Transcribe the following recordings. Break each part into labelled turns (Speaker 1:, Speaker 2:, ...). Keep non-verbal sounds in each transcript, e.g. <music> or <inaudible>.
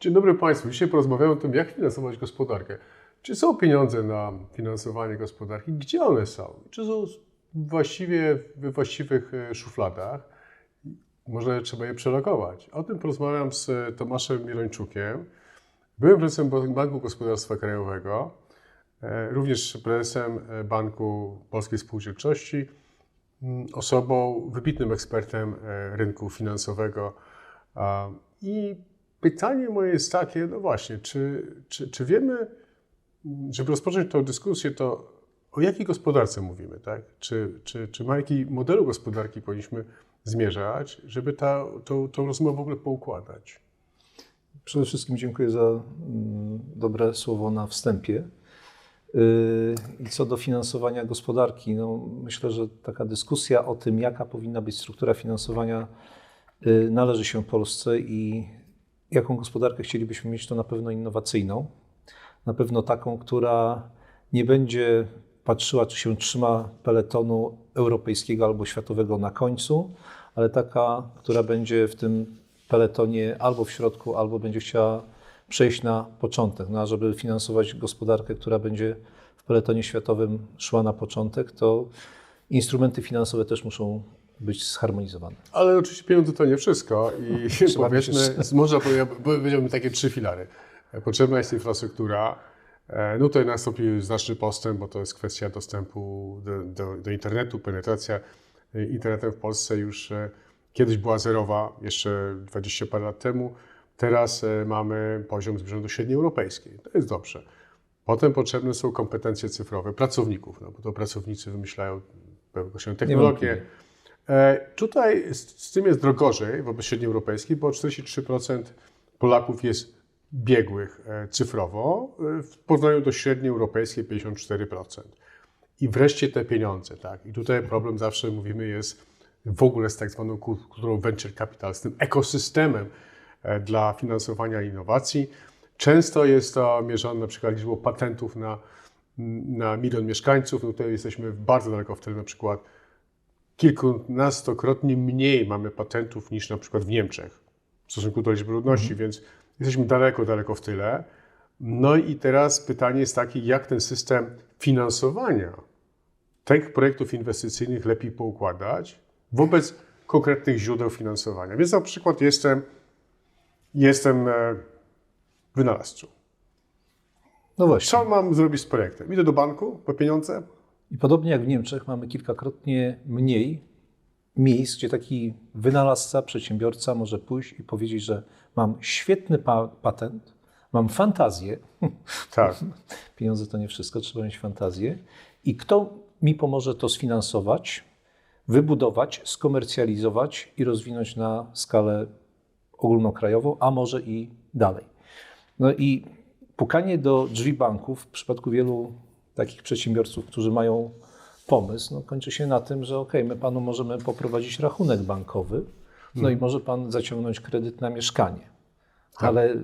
Speaker 1: Dzień dobry Państwu. Dzisiaj porozmawiamy o tym, jak finansować gospodarkę. Czy są pieniądze na finansowanie gospodarki? Gdzie one są? Czy są właściwie we właściwych e, szufladach? Może trzeba je przelokować. O tym porozmawiam z Tomaszem Mirończukiem, byłym prezesem Banku Gospodarstwa Krajowego, e, również prezesem e, Banku Polskiej Spółdzielczości, m, osobą, wybitnym ekspertem e, rynku finansowego. I pytanie moje jest takie, no właśnie, czy, czy, czy wiemy, żeby rozpocząć tę dyskusję, to o jakiej gospodarce mówimy, tak? Czy, czy, czy ma jaki modelu gospodarki powinniśmy zmierzać, żeby ta, tą, tą rozmowę w ogóle poukładać?
Speaker 2: Przede wszystkim dziękuję za mm, dobre słowo na wstępie. Yy, I co do finansowania gospodarki, no myślę, że taka dyskusja o tym, jaka powinna być struktura finansowania, yy, należy się Polsce i jaką gospodarkę chcielibyśmy mieć, to na pewno innowacyjną. Na pewno taką, która nie będzie patrzyła, czy się trzyma peletonu europejskiego albo światowego na końcu, ale taka, która będzie w tym peletonie albo w środku, albo będzie chciała przejść na początek. No a żeby finansować gospodarkę, która będzie w peletonie światowym szła na początek, to instrumenty finansowe też muszą być zharmonizowane.
Speaker 1: Ale oczywiście pieniądze to nie wszystko i <laughs>
Speaker 2: Trzeba
Speaker 1: powiedzmy, można powie- powiedziałbym takie trzy filary. Potrzebna jest infrastruktura. E, No tutaj nastąpił znaczny postęp, bo to jest kwestia dostępu do, do, do internetu, penetracja e, internetem w Polsce już e, kiedyś była zerowa, jeszcze 20 parę lat temu. Teraz mamy poziom zbliżony do średniej europejskiej. To jest dobrze. Potem potrzebne są kompetencje cyfrowe pracowników, no bo to pracownicy wymyślają rodzaju technologie. E, Tutaj z, z tym jest drogożej wobec średniej europejskiej, bo 43% Polaków jest biegłych e, cyfrowo e, w porównaniu do średniej europejskiej 54%. I wreszcie te pieniądze, tak. I tutaj problem zawsze mówimy jest w ogóle z tak zwaną ku- kulturą venture capital, z tym ekosystemem dla finansowania innowacji. Często jest to mierzone na przykład liczbą patentów na, na milion mieszkańców. No tutaj jesteśmy bardzo daleko w tyle, na przykład kilkunastokrotnie mniej mamy patentów niż na przykład w Niemczech w stosunku do liczby ludności, więc jesteśmy daleko, daleko w tyle. No i teraz pytanie jest takie, jak ten system finansowania tych projektów inwestycyjnych lepiej poukładać wobec konkretnych źródeł finansowania. Więc na przykład jestem, jestem e, wynalazcą.
Speaker 2: No właśnie.
Speaker 1: Co mam zrobić z projektem? Idę do banku po pieniądze?
Speaker 2: I podobnie jak w Niemczech mamy kilkakrotnie mniej miejsc, gdzie taki wynalazca, przedsiębiorca może pójść i powiedzieć, że mam świetny pa- patent, mam fantazję, <laughs>
Speaker 1: Tak.
Speaker 2: pieniądze to nie wszystko, trzeba mieć fantazję i kto mi pomoże to sfinansować, wybudować, skomercjalizować i rozwinąć na skalę ogólnokrajową, a może i dalej. No i pukanie do drzwi banków w przypadku wielu takich przedsiębiorców, którzy mają pomysł, no kończy się na tym, że ok, my panu możemy poprowadzić rachunek bankowy, no i może pan zaciągnąć kredyt na mieszkanie. Ale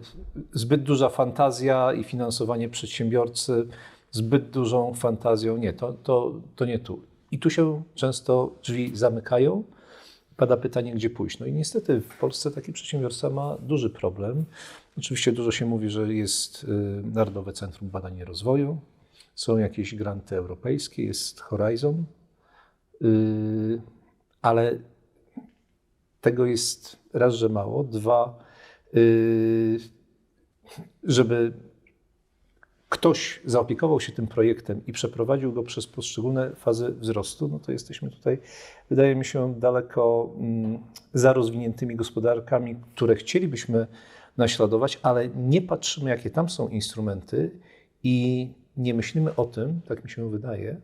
Speaker 2: zbyt duża fantazja i finansowanie przedsiębiorcy, zbyt dużą fantazją, nie, to, to, to nie tu. I tu się często drzwi zamykają. Pada pytanie, gdzie pójść. No i niestety w Polsce taki przedsiębiorca ma duży problem. Oczywiście dużo się mówi, że jest y, Narodowe Centrum Badań i Rozwoju, są jakieś granty europejskie, jest Horizon, y, ale tego jest raz, że mało, dwa, y, żeby ktoś zaopiekował się tym projektem i przeprowadził go przez poszczególne fazy wzrostu, no to jesteśmy tutaj, wydaje mi się, daleko mm, za rozwiniętymi gospodarkami, które chcielibyśmy naśladować, ale nie patrzymy, jakie tam są instrumenty i nie myślimy o tym, tak mi się wydaje,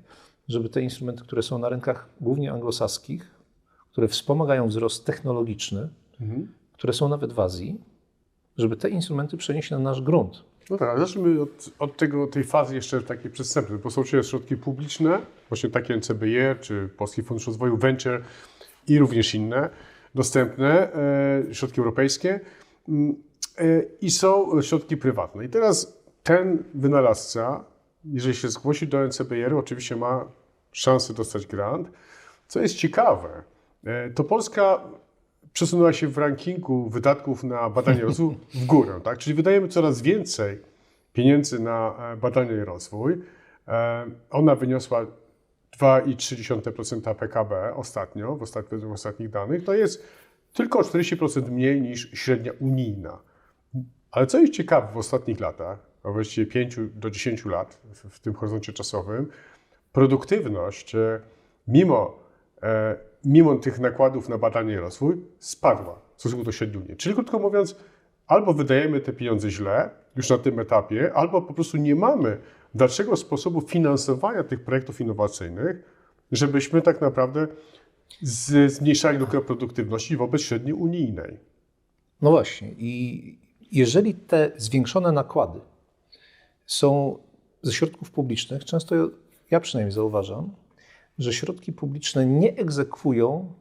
Speaker 2: żeby te instrumenty, które są na rynkach głównie anglosaskich, które wspomagają wzrost technologiczny, które są nawet w Azji, żeby te instrumenty przenieść na nasz grunt.
Speaker 1: No tak, ale zacznijmy od, od tego, tej fazy jeszcze takiej przystępnej, bo są oczywiście środki publiczne, właśnie takie NCBR czy Polski Fundusz Rozwoju Venture i również inne dostępne, e, środki europejskie mm, e, i są środki prywatne. I teraz ten wynalazca, jeżeli się zgłosi do NCBR, oczywiście ma szansę dostać grant. Co jest ciekawe, e, to Polska przesunęła się w rankingu wydatków na badania i rozwój <laughs> w górę, tak? Czyli wydajemy coraz więcej pieniędzy na e, badania i rozwój. E, Ona wyniosła 2,3% PKB ostatnio, w ostatnich, w ostatnich danych. To jest tylko o 40% mniej niż średnia unijna. Ale co jest ciekawe w ostatnich latach, a właściwie 5 do 10 lat w, tym horyzoncie czasowym, produktywność, e, mimo, e, mimo tych nakładów na badanie i rozwój, spadła w stosunku do średniej. Czyli krótko mówiąc, albo wydajemy te pieniądze źle już na tym etapie, albo po prostu nie mamy dalszego sposobu finansowania tych projektów innowacyjnych, żebyśmy tak naprawdę zmniejszali lukę produktywności wobec średniej unijnej.
Speaker 2: No właśnie. I jeżeli te zwiększone nakłady są ze środków publicznych, często ja przynajmniej zauważam, że środki publiczne nie egzekwują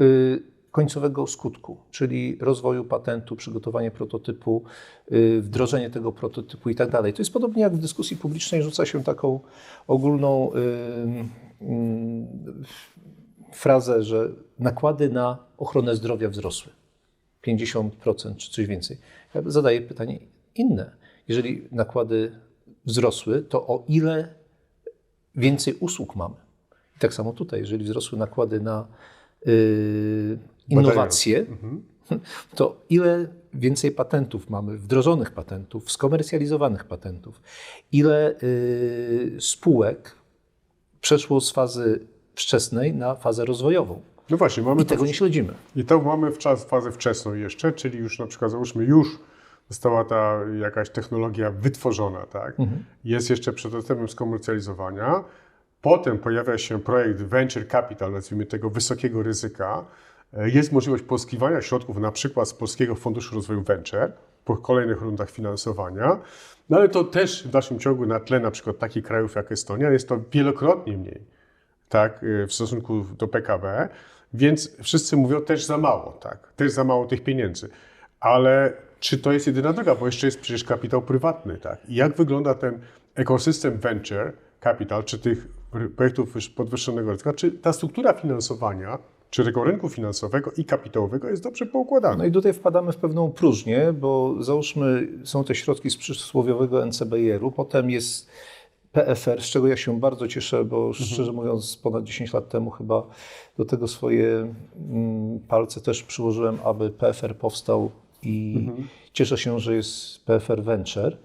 Speaker 2: y, końcowego skutku, czyli rozwoju patentu, przygotowanie prototypu, y, wdrożenie tego prototypu i tak dalej. To jest podobnie jak w dyskusji publicznej rzuca się taką ogólną y, y, frazę, że nakłady na ochronę zdrowia wzrosły. 50% czy coś więcej. Ja zadaję pytanie inne. Jeżeli nakłady wzrosły, to o ile więcej usług mamy? I tak samo tutaj, jeżeli wzrosły nakłady na yy, innowacje, <laughs> to ile więcej patentów mamy, wdrożonych patentów, skomercjalizowanych patentów, ile yy, spółek przeszło z fazy wczesnej na fazę rozwojową.
Speaker 1: No właśnie, mamy
Speaker 2: I tego nie śledzimy.
Speaker 1: I to mamy w czas, fazę wczesną jeszcze, czyli już na przykład załóżmy już została ta jakaś technologia wytworzona, tak? Jest jeszcze przed etapem skomercjalizowania. Potem pojawia się projekt venture capital, nazwijmy tego wysokiego ryzyka. E, Jest możliwość pozyskiwania środków na przykład z Polskiego Funduszu Rozwoju Venture po kolejnych rundach finansowania. No ale to też w dalszym ciągu na tle na przykład takich krajów jak Estonia jest to wielokrotnie mniej tak, y, w stosunku do PKB, więc wszyscy mówią też za mało, tak, też za mało tych pieniędzy. Ale czy to jest jedyna droga, bo jeszcze jest przecież kapitał prywatny, tak? I jak wygląda ten ekosystem venture capital, czy tych projektów wyż- podwyższonego ryzyka, czy ta struktura finansowania, czy tego rynku finansowego i kapitałowego jest dobrze poukładana?
Speaker 2: No i tutaj wpadamy w pewną próżnię, bo załóżmy, są te środki z przysłowiowego NCBR-u, potem jest PFR, z czego ja się bardzo cieszę, bo szczerze mówiąc, ponad 10 lat temu chyba do tego swoje mm, palce też przyłożyłem, aby PFR powstał i cieszę się, że jest PFR Venture,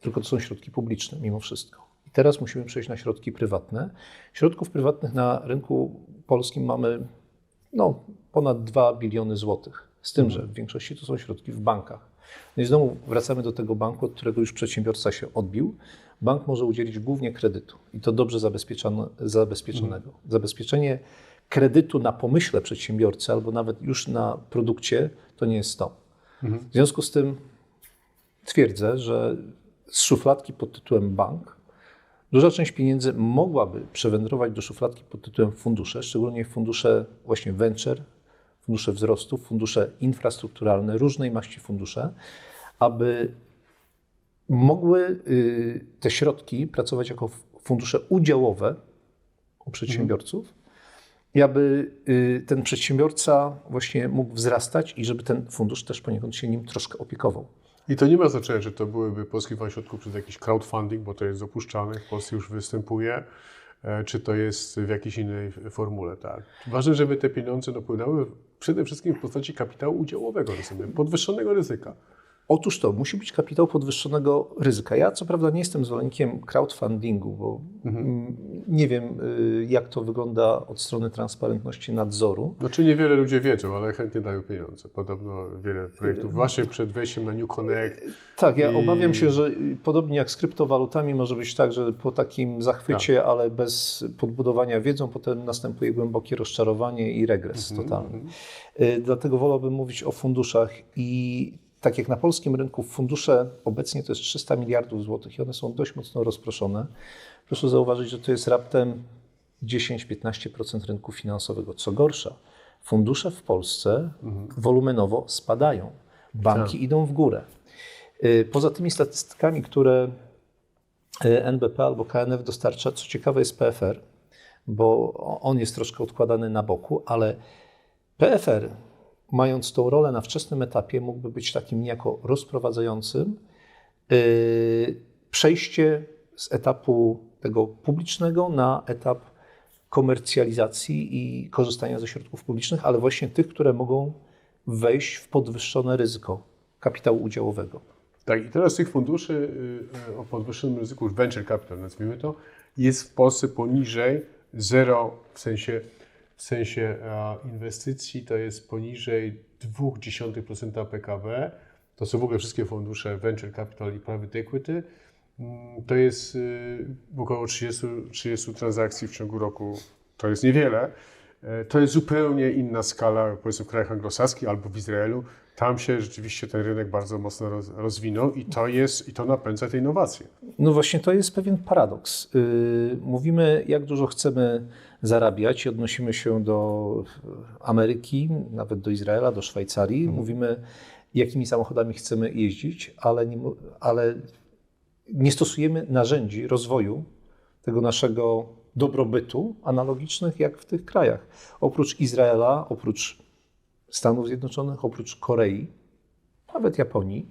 Speaker 2: tylko to są środki publiczne mimo wszystko. I teraz musimy przejść na środki prywatne. Środków prywatnych na rynku polskim mamy no, ponad 2 biliony złotych. Z tym, że w większości to są środki w bankach. No i znowu wracamy do tego banku, od którego już przedsiębiorca się odbił. Bank może udzielić głównie kredytu i to dobrze zabezpieczone, zabezpieczonego. Zabezpieczenie kredytu na pomyśle przedsiębiorcy albo nawet już na produkcie to nie jest to. W związku z tym twierdzę, że z szufladki pod tytułem bank duża część pieniędzy mogłaby przewędrować do szufladki pod tytułem fundusze, szczególnie fundusze właśnie venture, fundusze wzrostu, fundusze infrastrukturalne, różnej maści fundusze, aby mogły y, te środki pracować jako fundusze udziałowe u przedsiębiorców aby y, ten przedsiębiorca właśnie mógł wzrastać i żeby ten fundusz też poniekąd się nim troszkę opiekował.
Speaker 1: I to nie ma znaczenia, że to byłyby pozyskiwanie środków przez jakiś crowdfunding, bo to jest dopuszczalne, w Polsce już występuje, e, czy to jest w jakiejś innej formule, tak. Ważne, żeby te pieniądze dopłynęły przede wszystkim w postaci kapitału udziałowego, rozumiem, podwyższonego ryzyka.
Speaker 2: Otóż to, musi być kapitał podwyższonego ryzyka. Ja co prawda nie jestem zwolennikiem crowdfundingu, bo mm, nie wiem, y, jak to wygląda od strony transparentności nadzoru.
Speaker 1: Znaczy niewiele ludzie wiedzą, ale chętnie dają pieniądze. Podobno wiele projektów, właśnie przed wejściem na New Connect,
Speaker 2: Tak, ja
Speaker 1: I-
Speaker 2: obawiam się, że y, podobnie jak z kryptowalutami może być tak, że po takim zachwycie, ale bez podbudowania wiedzą, potem następuje głębokie rozczarowanie i regres totalny. Y, Dlatego wolałbym mówić o funduszach i tak jak na polskim rynku fundusze obecnie to jest 300 miliardów złotych i one są dość mocno rozproszone. Proszę zauważyć, że to jest raptem 10-15% rynku finansowego. Co gorsza, fundusze w Polsce wolumenowo spadają. Banki idą w górę. Y, Poza tymi statystykami, które y, NBP albo KNF dostarcza, co ciekawe jest PFR, bo on jest troszkę odkładany na boku, ale PFR, mając tą rolę na wczesnym etapie, mógłby być takim niejako rozprowadzającym yy, przejście z etapu tego publicznego na etap komercjalizacji i korzystania ze środków publicznych, ale właśnie tych, które mogą wejść w podwyższone ryzyko kapitału udziałowego.
Speaker 1: Tak, i teraz tych funduszy y, y, o podwyższonym ryzyku, venture capital nazwijmy to, jest w Polsce poniżej zero w sensie, w sensie inwestycji, to jest poniżej 0,2% PKB. To są w ogóle wszystkie fundusze venture capital i private equity. Mm, To jest y, około 30, 30 transakcji w ciągu roku. To jest niewiele. E, To jest zupełnie inna skala, powiedzmy w krajach anglosaskich albo w Izraelu. Tam się rzeczywiście ten rynek bardzo mocno roz, rozwinął i to jest, i to napędza te innowacje.
Speaker 2: No właśnie, to jest pewien paradoks. Yy, Mówimy, jak dużo chcemy zarabiać i odnosimy się do Ameryki, nawet do Izraela, do Szwajcarii. Mówimy, jakimi samochodami chcemy jeździć, ale nie, ale nie stosujemy narzędzi rozwoju tego naszego dobrobytu analogicznych jak w tych krajach. Oprócz Izraela, oprócz Stanów Zjednoczonych, oprócz Korei, nawet Japonii,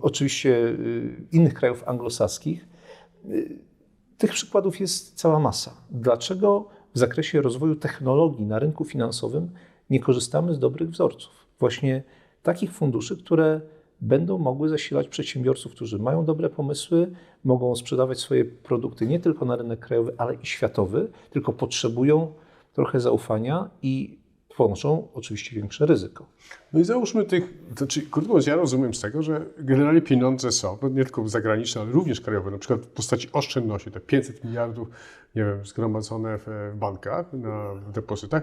Speaker 2: oczywiście y, innych krajów anglosaskich, y, tych przykładów jest cała masa. Dlaczego w zakresie rozwoju technologii na rynku finansowym nie korzystamy z dobrych wzorców? Właśnie takich funduszy, które będą mogły zasilać przedsiębiorców, którzy mają dobre pomysły, mogą sprzedawać swoje produkty nie tylko na rynek krajowy, ale i światowy, tylko potrzebują trochę zaufania i ponoszą oczywiście większe ryzyko.
Speaker 1: No i załóżmy tych, to znaczy, krótko mówiąc, ja rozumiem z tego, że generalnie pieniądze są, no nie tylko zagraniczne, ale również krajowe, na przykład w postaci oszczędności, te 500 miliardów, nie wiem, zgromadzone w, bankach, na depozytach.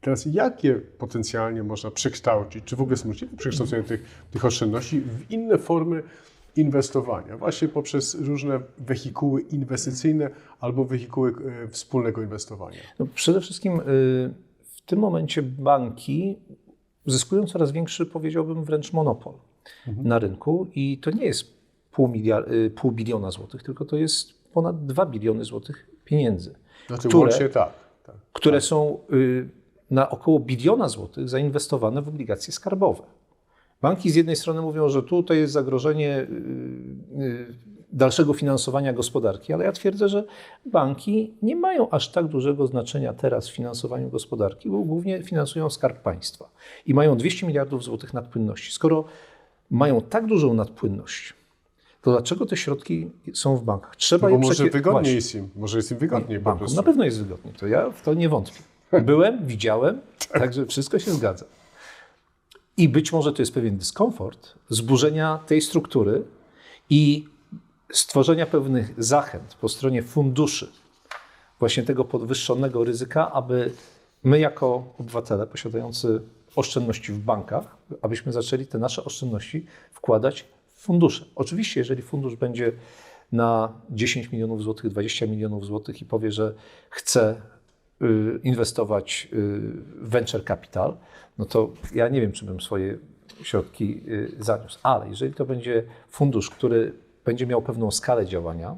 Speaker 1: Teraz jakie potencjalnie można przekształcić, czy w ogóle jest możliwe przekształcenie tych, tych oszczędności w inne formy inwestowania, właśnie poprzez różne wehikuły inwestycyjne albo wehikuły e, wspólnego inwestowania?
Speaker 2: No przede wszystkim y, tym momencie banki zyskują coraz większy, powiedziałbym wręcz monopol na rynku i to nie jest pół, miliard, y, pół biliona złotych, tylko to jest ponad 2 biliony złotych pieniędzy,
Speaker 1: Znaczy
Speaker 2: Które-
Speaker 1: łącznie tak. tak.
Speaker 2: które są y, na około biliona złotych zainwestowane w obligacje skarbowe. Banki z jednej strony mówią, że tutaj jest zagrożenie y, y, dalszego finansowania gospodarki, ale ja twierdzę, że banki nie mają aż tak dużego znaczenia teraz w finansowaniu gospodarki, bo głównie finansują skarb państwa i mają 200 miliardów złotych nadpłynności. Skoro mają tak dużą nadpłynność, to dlaczego te środki są w bankach? Trzeba
Speaker 1: No bo
Speaker 2: je
Speaker 1: może wygodniej jest im, może jest im wygodniej po
Speaker 2: Bankom.
Speaker 1: prostu.
Speaker 2: Na pewno jest wygodniej, to ja w to nie wątpię. Byłem, widziałem, także wszystko się zgadza. I być może to jest pewien dyskomfort zburzenia tej struktury i stworzenia pewnych zachęt po stronie funduszy, właśnie tego podwyższonego ryzyka, aby my jako obywatele posiadający oszczędności w bankach, abyśmy zaczęli te nasze oszczędności wkładać w fundusze. Oczywiście, jeżeli fundusz będzie na 10 milionów złotych, 20 milionów złotych i powie, że chce y, inwestować y, w venture capital, no to ja nie wiem, czy bym swoje środki y, zaniósł. Ale jeżeli to będzie fundusz, który będzie miał pewną skalę działania,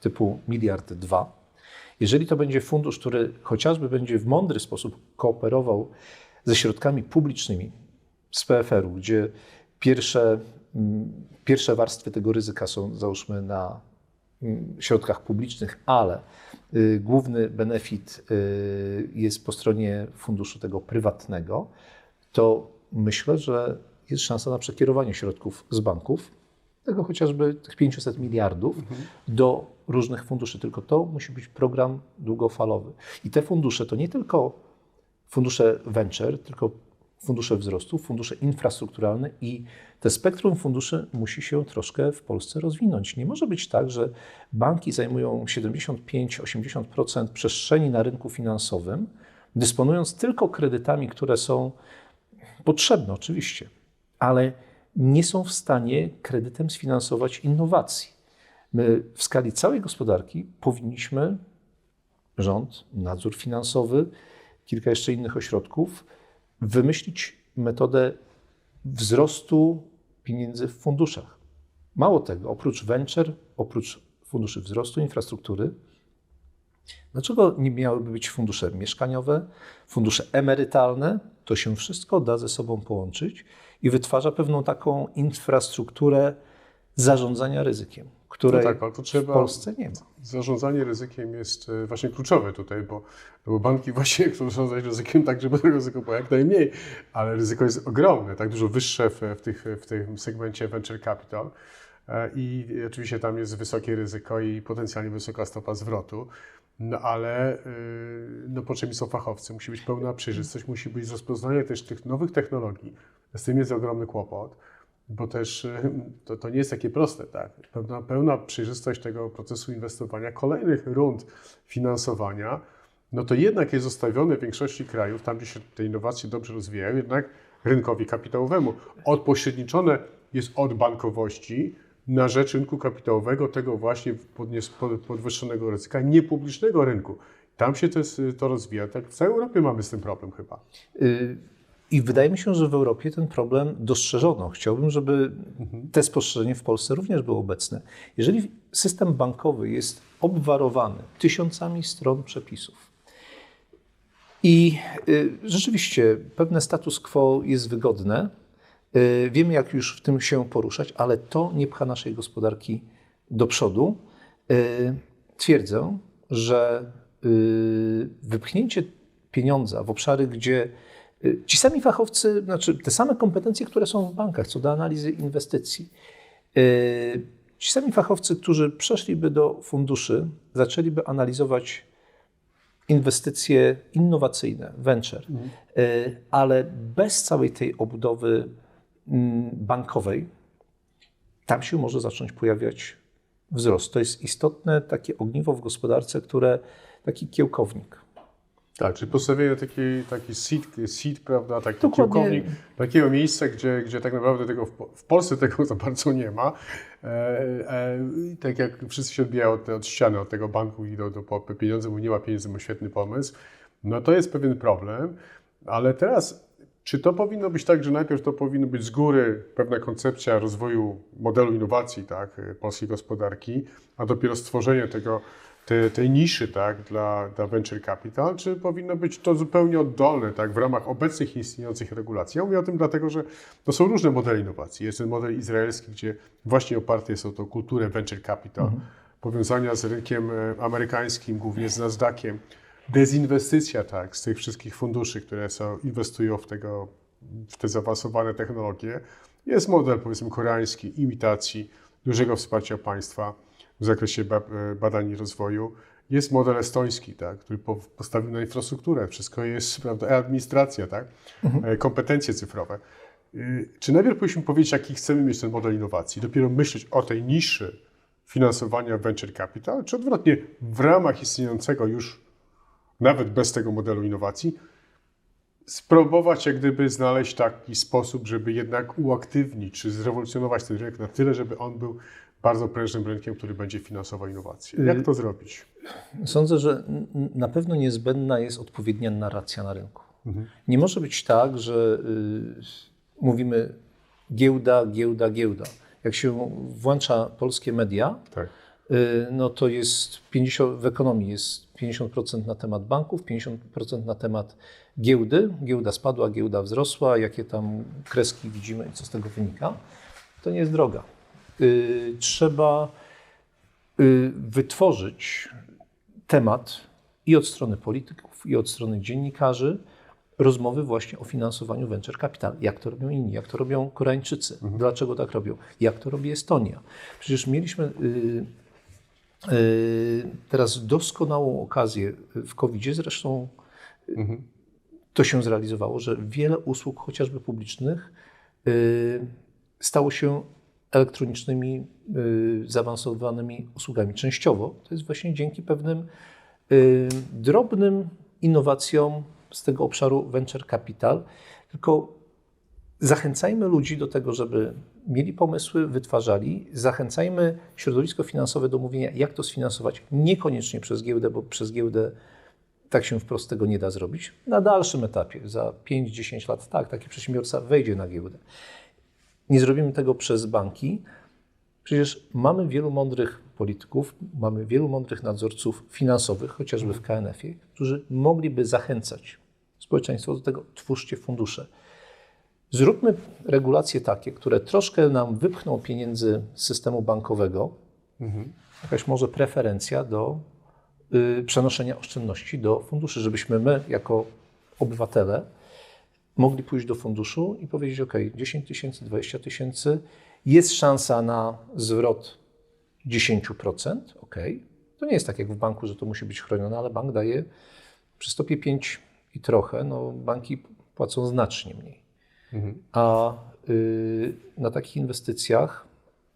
Speaker 2: typu miliard dwa, jeżeli to będzie fundusz, który chociażby będzie w mądry sposób kooperował ze środkami publicznymi z PFR-u, gdzie pierwsze, mm, pierwsze warstwy tego ryzyka są, załóżmy, na mm, środkach publicznych, ale y, główny benefit y, jest po stronie funduszu tego prywatnego, to myślę, że jest szansa na przekierowanie środków z banków, tego chociażby tych 500 miliardów, do różnych funduszy. Tylko to musi być program długofalowy. I te fundusze to nie tylko fundusze venture, tylko fundusze wzrostu, fundusze infrastrukturalne i te spektrum funduszy musi się troszkę w Polsce rozwinąć. Nie może być tak, że banki zajmują 75-80% przestrzeni na rynku finansowym, dysponując tylko kredytami, które są potrzebne oczywiście, ale nie są w stanie kredytem sfinansować innowacji. My w skali całej gospodarki powinniśmy, rząd, nadzór finansowy, kilka jeszcze innych ośrodków, wymyślić metodę wzrostu pieniędzy w funduszach. Mało tego, oprócz venture, oprócz funduszy wzrostu infrastruktury, Dlaczego nie miałyby być fundusze mieszkaniowe, fundusze emerytalne? To się wszystko da ze sobą połączyć i wytwarza pewną taką infrastrukturę zarządzania ryzykiem, której
Speaker 1: No tak, ale
Speaker 2: w Polsce nie ma.
Speaker 1: Zarządzanie ryzykiem jest e, właśnie kluczowe tutaj, bo, no bo banki <laughs> właśnie chcą zarządzać ryzykiem tak, żeby tego ryzyko było jak najmniej, ale ryzyko jest ogromne, tak dużo wyższe w, w, tych, w tym segmencie venture capital E, i oczywiście tam jest wysokie ryzyko i potencjalnie wysoka stopa zwrotu, no ale y, no, potrzebni są fachowcy, musi być pełna przejrzystość, musi być rozpoznanie też tych nowych technologii. Z tym jest ogromny kłopot. Bo też y, to, to nie jest takie proste, tak? Pełna, pełna przejrzystość tego procesu inwestowania, kolejnych rund finansowania, no to jednak jest zostawione w większości krajów, tam gdzie się te innowacje dobrze rozwijają, jednak rynkowi kapitałowemu. Odpośredniczone jest od bankowości na rzecz rynku kapitałowego, tego właśnie podwyższonego ryzyka, niepublicznego rynku. Tam się to, to rozwija. Tak w całej Europie mamy z tym problem chyba.
Speaker 2: Y, I wydaje mi się, że w Europie ten problem dostrzeżono. Chciałbym, żeby te spostrzeżenie w Polsce również było obecne. Jeżeli system bankowy jest obwarowany tysiącami stron przepisów i y, rzeczywiście pewne status quo jest wygodne, wiemy jak już w tym się poruszać, ale to nie pcha naszej gospodarki do przodu. Y, Twierdzę, że y, wypchnięcie pieniądza w obszary, gdzie ci sami fachowcy, znaczy te same kompetencje, które są w bankach co do analizy inwestycji, ci sami fachowcy, którzy przeszliby do funduszy, zaczęliby analizować inwestycje innowacyjne, venture, y, ale bez całej tej obudowy bankowej, tam się może zacząć pojawiać wzrost. To jest istotne takie ogniwo w gospodarce, które taki kiełkownik.
Speaker 1: Tak, czyli postawienie taki, taki seed, seed, prawda, taki
Speaker 2: Dokładnie.
Speaker 1: kiełkownik, takiego miejsca, gdzie, gdzie tak naprawdę tego w, w Polsce <laughs> tego za bardzo nie ma. E, e, tak jak wszyscy się odbijają od, od ściany, od tego banku i do, do po pieniądze, bo nie ma pieniędzy, ma świetny pomysł. No to jest pewien problem, ale teraz czy to powinno być tak, że najpierw to powinno być z góry pewna koncepcja rozwoju modelu innowacji tak, polskiej gospodarki, a dopiero stworzenie tego, te, tej niszy tak, dla, dla venture capital, czy powinno być to zupełnie oddolne tak, w ramach obecnych istniejących regulacji? Ja mówię o tym dlatego, że to są różne modele innowacji. Jest ten model izraelski, gdzie właśnie oparte jest o tą kulturę venture capital, powiązania z rynkiem e, amerykańskim, głównie z Nasdaqiem, dezinwestycja tak, z tych wszystkich funduszy, które są, inwestują w, tego, w te zaawansowane technologie. Jest model powiedzmy koreański, imitacji, dużego wsparcia państwa w zakresie e, badań i rozwoju. Jest model estoński, tak, który po- postawił na infrastrukturę. Wszystko jest, prawda, e-administracja, tak, e, kompetencje cyfrowe. Y, Czy najpierw powinniśmy powiedzieć, jaki chcemy mieć ten model innowacji, dopiero myśleć o tej niszy finansowania venture capital, czy odwrotnie, w ramach istniejącego już, nawet bez tego modelu innowacji, spróbować jak gdyby znaleźć taki sposób, żeby jednak uaktywnić czy zrewolucjonować ten rynek na tyle, żeby on był bardzo prężnym rynkiem, który będzie finansował innowacje. Jak to zrobić?
Speaker 2: Sądzę, że na pewno niezbędna jest odpowiednia narracja na rynku. Nie może być tak, że y, mówimy giełda, giełda, giełda. Jak się włącza polskie media,
Speaker 1: Tak.
Speaker 2: Y, no to jest 50, w ekonomii jest 50% na temat banków, 50% na temat giełdy. Giełda spadła, giełda wzrosła, jakie tam kreski widzimy i co z tego wynika. To nie jest droga. Y, Trzeba y, wytworzyć temat i od strony polityków, i od strony dziennikarzy rozmowy właśnie o finansowaniu venture capital. Jak to robią inni, jak to robią Koreańczycy, dlaczego tak robią, jak to robi Estonia. Przecież mieliśmy y, teraz doskonałą okazję w COVID-zie, zresztą y, to się zrealizowało, że wiele usług, chociażby publicznych, y, stało się elektronicznymi, zaawansowanymi usługami. Częściowo to jest właśnie dzięki pewnym drobnym innowacjom z tego obszaru venture capital. Tylko zachęcajmy ludzi do tego, żeby mieli pomysły, wytwarzali. Zachęcajmy środowisko finansowe do mówienia, jak to sfinansować. Niekoniecznie przez giełdę, bo przez giełdę tak się wprost tego nie da zrobić. Na dalszym etapie, za 5-10 lat, tak, taki przedsiębiorca wejdzie na giełdę. Nie zrobimy tego przez banki. Przecież mamy wielu mądrych polityków, mamy wielu mądrych nadzorców finansowych, chociażby w KNF-ie, którzy mogliby zachęcać społeczeństwo do tego, twórzcie fundusze. Zróbmy regulacje takie, które troszkę nam wypchną pieniędzy z systemu bankowego, jakaś może preferencja do y, przenoszenia oszczędności do funduszy, żebyśmy my, jako obywatele, mogli pójść do funduszu i powiedzieć: OK, 10 tysięcy, 20 tysięcy, jest szansa na zwrot 10%. OK. To nie jest tak jak w banku, że to musi być chronione, ale bank daje przy stopie 5 i trochę, no banki płacą znacznie mniej. A y, na takich inwestycjach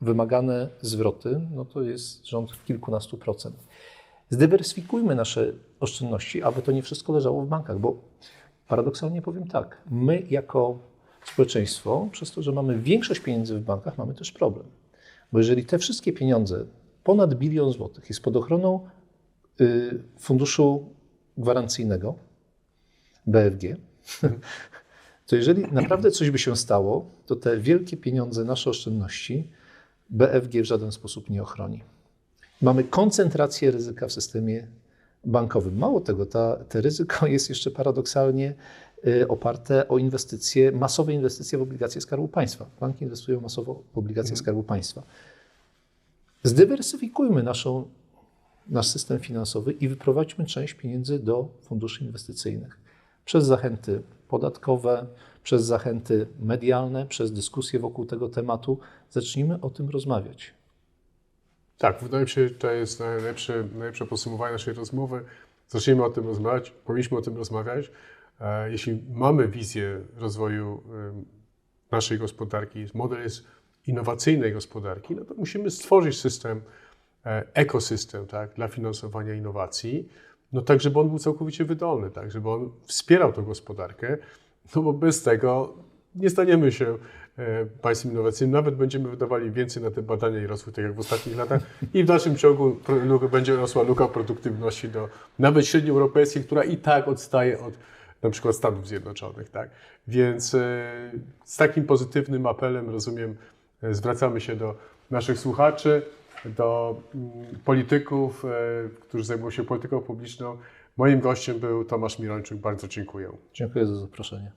Speaker 2: wymagane zwroty, no to jest rząd kilkunastu procent. Zdywersyfikujmy nasze oszczędności, aby to nie wszystko leżało w bankach, bo paradoksalnie powiem tak, my jako społeczeństwo, przez to, że mamy większość pieniędzy w bankach, mamy też problem. Bo jeżeli te wszystkie pieniądze, ponad bilion złotych, jest pod ochroną y, funduszu gwarancyjnego, BFG, <laughs> to jeżeli naprawdę coś by się stało, to te wielkie pieniądze, nasze oszczędności, BFG w żaden sposób nie ochroni. Mamy koncentrację ryzyka w systemie bankowym. Mało tego, ta, te ryzyko jest jeszcze paradoksalnie y, oparte o inwestycje, masowe inwestycje w obligacje Skarbu Państwa. Banki inwestują masowo w obligacje Skarbu Państwa. Zdywersyfikujmy naszą, nasz system finansowy i wyprowadźmy część pieniędzy do funduszy inwestycyjnych przez zachęty podatkowe, przez zachęty medialne, przez dyskusję wokół tego tematu. Zacznijmy o tym rozmawiać.
Speaker 1: Tak, wydaje mi się, że to jest najlepsze, najlepsze podsumowanie naszej rozmowy. Zacznijmy o tym rozmawiać, powinniśmy o tym rozmawiać. E, Jeśli mamy wizję rozwoju em, naszej gospodarki, model jest innowacyjnej gospodarki, no to musimy stworzyć system, e, ekosystem tak, dla finansowania innowacji, no tak, żeby on był całkowicie wydolny, tak, żeby on wspierał tą gospodarkę, no bo bez tego nie staniemy się e, państwem innowacyjnym, nawet będziemy wydawali więcej na te badania i rozwój, tak jak w ostatnich latach. I w dalszym ciągu będzie rosła luka produktywności do nawet średniej europejskiej, która i tak odstaje od na przykład Stanów Zjednoczonych, tak? Więc e, z takim pozytywnym apelem, rozumiem, e, zwracamy się do naszych słuchaczy, do mm, polityków, e, którzy zajmują się polityką publiczną. Moim gościem był Tomasz Mirończuk. Bardzo dziękuję.
Speaker 2: Dziękuję za zaproszenie.